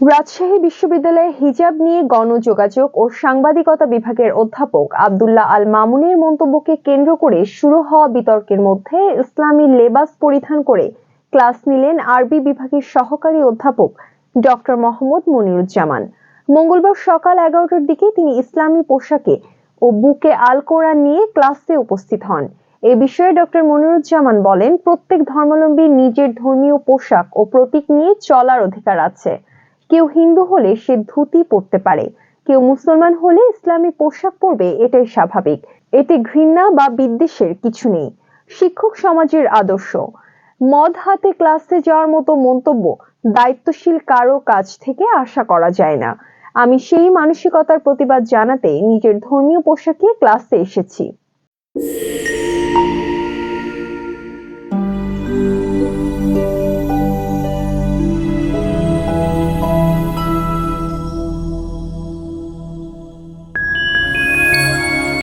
রাজশাহী বিশ্ববিদ্যালয়ে হিজাব নিয়ে গণযোগাযোগ ও সাংবাদিকতা বিভাগের অধ্যাপক আব্দুল্লাহ আল মামুনের মন্তব্যকে কেন্দ্র করে শুরু হওয়া বিতর্কের মধ্যে ইসলামী লেবাস পরিধান করে ক্লাস নিলেন আরবি বিভাগের সহকারী অধ্যাপক ডক্টর মোহাম্মদ মনিরুজ্জামান। মঙ্গলবার সকাল এগারোটার দিকে তিনি ইসলামী পোশাকে ও বুকে আল কোরআন নিয়ে ক্লাসে উপস্থিত হন। এ বিষয়ে ডক্টর মনিরুজ্জামান বলেন, প্রত্যেক ধর্মাবলম্বীর নিজের ধর্মীয় পোশাক ও প্রতীক নিয়ে চলার অধিকার আছে। কেউ হিন্দু হলে সে ধুতি পরতে পারে। কেউ মুসলমান হলে ইসলামী পোশাক পরবে, এটাই স্বাভাবিক। এতে ঘৃণা বা বিদ্বেষের কিছু নেই। শিক্ষক সমাজের আদর্শ। মদ হাতে ক্লাসে যাওয়ার মতো মন্তব্য দায়িত্বশীল কারও কাছ থেকে আশা করা যায় না। আমি সেই মানসিকতার প্রতিবাদ জানাতে নিজের ধর্মীয় পোশাকে ক্লাসে এসেছি।